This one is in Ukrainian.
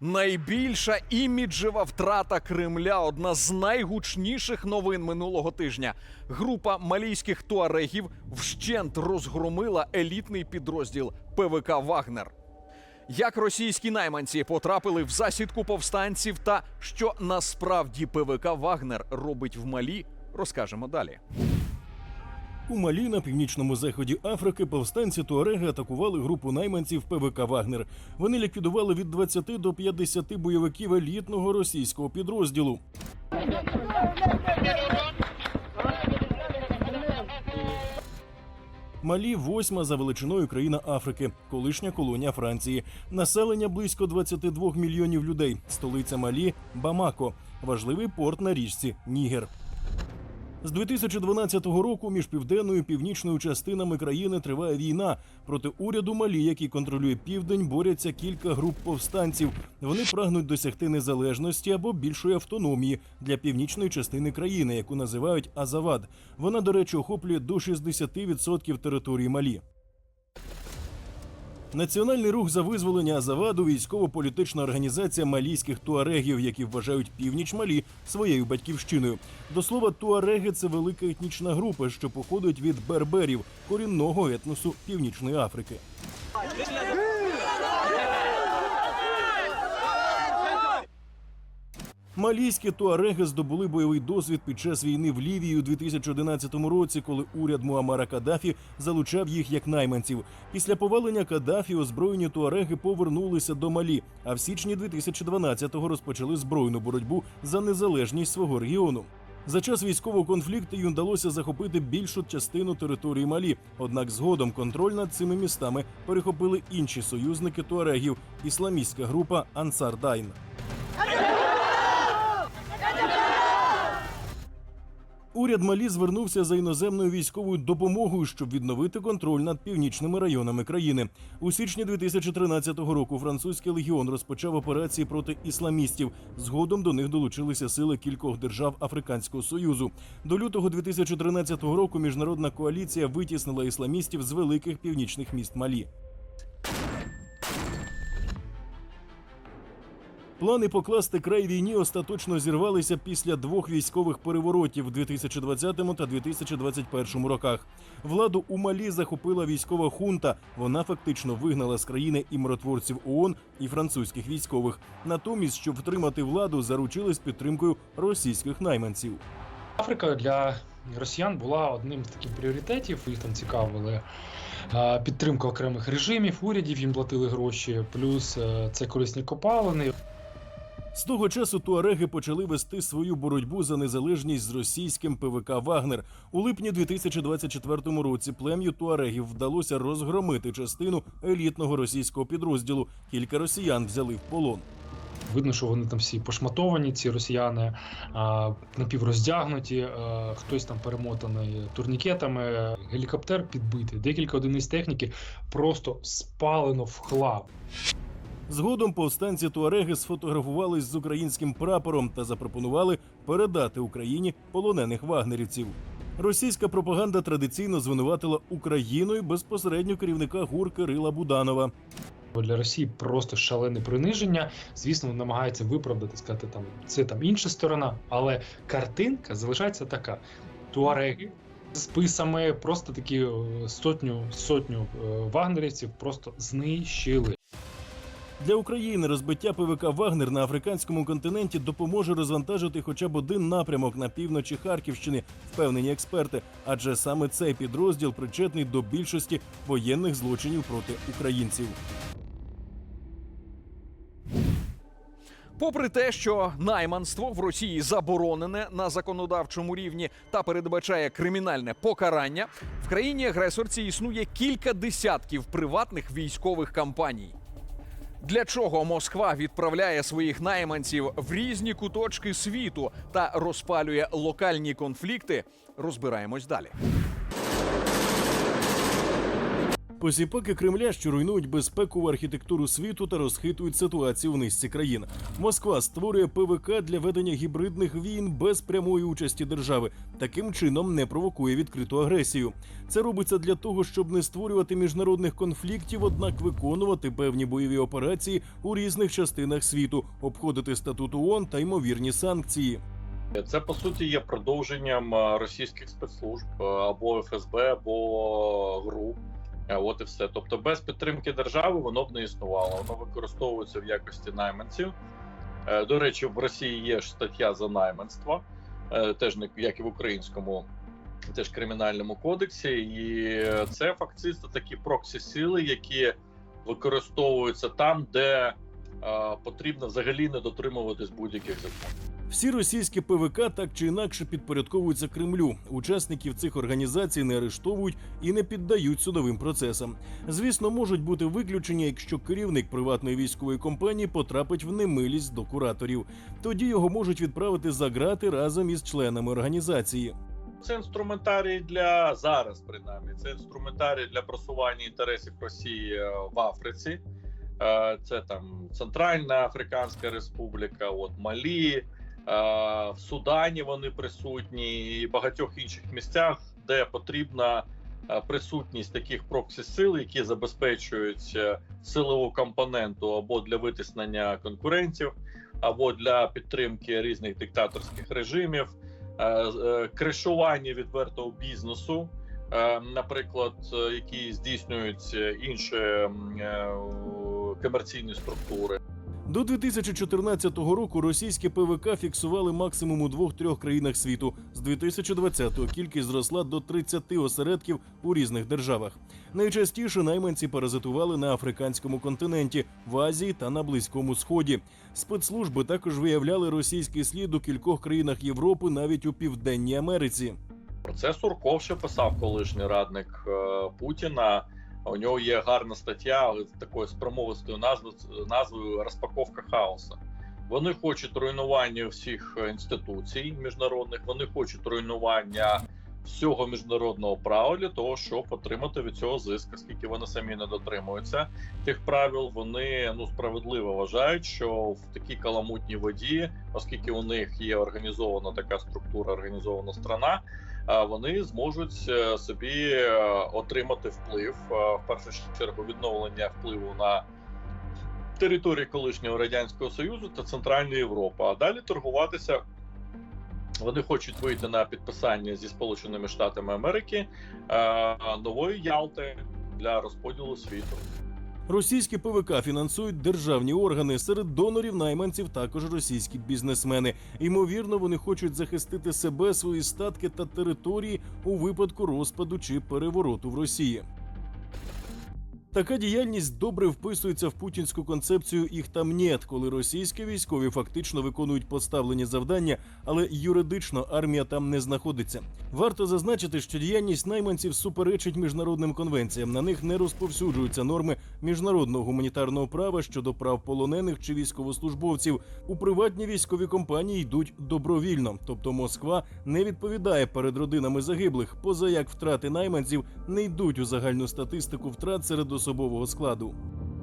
Найбільша іміджева втрата Кремля одна з найгучніших новин минулого тижня. Група малійських туарегів вщент розгромила елітний підрозділ ПВК Вагнер. Як російські найманці потрапили в засідку повстанців та що насправді ПВК Вагнер робить в Малі, розкажемо далі. У Малі на північному заході Африки повстанці Туареги атакували групу найманців ПВК Вагнер. Вони ліквідували від 20 до 50 бойовиків елітного російського підрозділу. Малі восьма за величиною країна Африки, колишня колонія Франції. Населення близько 22 мільйонів людей. Столиця Малі Бамако, важливий порт на річці Нігер. З 2012 року між південною і північною частинами країни триває війна. Проти уряду Малі, який контролює південь, борються кілька груп повстанців. Вони прагнуть досягти незалежності або більшої автономії для північної частини країни, яку називають Азавад. Вона, до речі, охоплює до 60% території Малі. Національний рух за визволення Азаваду військово-політична організація малійських туарегів, які вважають північ Малі своєю батьківщиною. До слова, туареги це велика етнічна група, що походить від берберів, корінного етносу Північної Африки. Малійські туареги здобули бойовий досвід під час війни в Лівії у 2011 році, коли уряд Муамара Каддафі залучав їх як найманців. Після повалення Каддафі озброєні туареги повернулися до Малі, а в січні 2012-го розпочали збройну боротьбу за незалежність свого регіону. За час військового конфлікту їм вдалося захопити більшу частину території Малі. Однак згодом контроль над цими містами перехопили інші союзники туарегів – ісламістська група Ансар Дайн. Уряд Малі звернувся за іноземною військовою допомогою, щоб відновити контроль над північними районами країни. У січні 2013 року французький легіон розпочав операції проти ісламістів. Згодом до них долучилися сили кількох держав Африканського союзу. До лютого 2013 року міжнародна коаліція витіснила ісламістів з великих північних міст Малі. Плани покласти край війні остаточно зірвалися після двох військових переворотів в 2020 та 2021 роках. Владу у Малі захопила військова хунта. Вона фактично вигнала з країни і миротворців ООН і французьких військових. Натомість, щоб втримати владу, заручились підтримкою російських найманців. Африка для росіян була одним з таких пріоритетів. Їх там цікавили е, підтримка окремих режимів, урядів їм платили гроші, плюс е, це корисні копалини. З того часу туареги почали вести свою боротьбу за незалежність з російським ПВК Вагнер. У липні 2024 році плем'ю туарегів вдалося розгромити частину елітного російського підрозділу. Кілька росіян взяли в полон. Видно, що вони там всі пошматовані, ці росіяни напівроздягнуті, хтось там перемотаний турнікетами, гелікоптер підбитий, декілька одиниць техніки просто спалено в хлам. Згодом повстанці туареги сфотографувались з українським прапором та запропонували передати Україні полонених вагнерівців. Російська пропаганда традиційно звинуватила Україною безпосередньо керівника ГУР Кирила Буданова. Для Росії просто шалене приниження. Звісно, вони намагаються виправдати, сказати там це там інша сторона, але картинка залишається така: туареги з списами, просто такі е, сотню сотню е, вагнерівців просто знищили. Для України розбиття ПВК Вагнер на африканському континенті допоможе розвантажити хоча б один напрямок на півночі Харківщини, впевнені експерти. Адже саме цей підрозділ причетний до більшості воєнних злочинів проти українців. Попри те, що найманство в Росії заборонене на законодавчому рівні та передбачає кримінальне покарання, в країні агресорці існує кілька десятків приватних військових кампаній. Для чого Москва відправляє своїх найманців в різні куточки світу та розпалює локальні конфлікти, розбираємось далі. Посіпаки Кремля, що руйнують безпекову архітектуру світу та розхитують ситуацію в низці країн. Москва створює ПВК для ведення гібридних війн без прямої участі держави. Таким чином не провокує відкриту агресію. Це робиться для того, щоб не створювати міжнародних конфліктів, однак виконувати певні бойові операції у різних частинах світу, обходити статут ООН та ймовірні санкції. Це по суті є продовженням російських спецслужб або ФСБ, або ГРУ. Е, От і все. Тобто, без підтримки держави воно б не існувало. Воно використовується в якості найманців. Е, До речі, в Росії є ж стаття за найманство, е, теж не як і в українському, теж кримінальному кодексі. І це фактично такі проксі сили, які використовуються там, де потрібно взагалі не дотримуватись будь-яких законів. Всі російські ПВК так чи інакше підпорядковуються Кремлю. Учасників цих організацій не арештовують і не піддають судовим процесам. Звісно, можуть бути виключення, якщо керівник приватної військової компанії потрапить в немилість до кураторів. Тоді його можуть відправити за грати разом із членами організації. Це інструментарій для зараз, принаймні. Це інструментарій для просування інтересів Росії е, в Африці. Е, Це там Центральна Африканська Республіка, от Малі, в Судані вони присутні і багатьох інших місцях, де потрібна е, присутність таких проксі сил, які забезпечують е, силову компоненту або для витиснення конкурентів, або для підтримки різних диктаторських режимів е, е, кришування відвертого бізнесу, е, наприклад, е, які здійснюють е, інші е, комерційні структури. До 2014 року російські ПВК фіксували максимум у двох-трьох країнах світу. З 2020-го кількість зросла до 30 осередків у різних державах. Найчастіше найманці паразитували на африканському континенті, в Азії та на Близькому Сході. Спецслужби також виявляли російський слід у кількох країнах Європи, навіть у Південній Америці. Про це Сурков ще писав колишній радник е, Путіна. У нього є гарна стаття з такою спромовистою назвою, назвою Розпаковка хаоса. Вони хочуть руйнування всіх інституцій міжнародних, вони хочуть руйнування всього міжнародного права для того, щоб отримати від цього зиск, оскільки вони самі не дотримуються тих правил. Вони ну справедливо вважають, що в такій каламутній воді, оскільки у них є організована така структура, організована страна, вони зможуть е, собі е, отримати вплив е, в першу чергу відновлення впливу на території колишнього радянського союзу та Центральної Європи. А далі торгуватися. Вони хочуть вийти на підписання зі Сполученими Штатами Америки нової Ялти для розподілу світу. Російські ПВК фінансують державні органи. Серед донорів найманців також російські бізнесмени. Ймовірно, вони хочуть захистити себе, свої статки та території у випадку розпаду чи перевороту в Росії. Така діяльність добре вписується в путінську концепцію їх там нет, коли російські військові фактично виконують поставлені завдання, але юридично армія там не знаходиться. Варто зазначити, що діяльність найманців суперечить міжнародним конвенціям. На них не розповсюджуються норми міжнародного гуманітарного права щодо прав полонених чи військовослужбовців. У приватні військові компанії йдуть добровільно, тобто Москва не відповідає перед родинами загиблих, поза як втрати найманців не йдуть у загальну статистику втрат серед особового складу.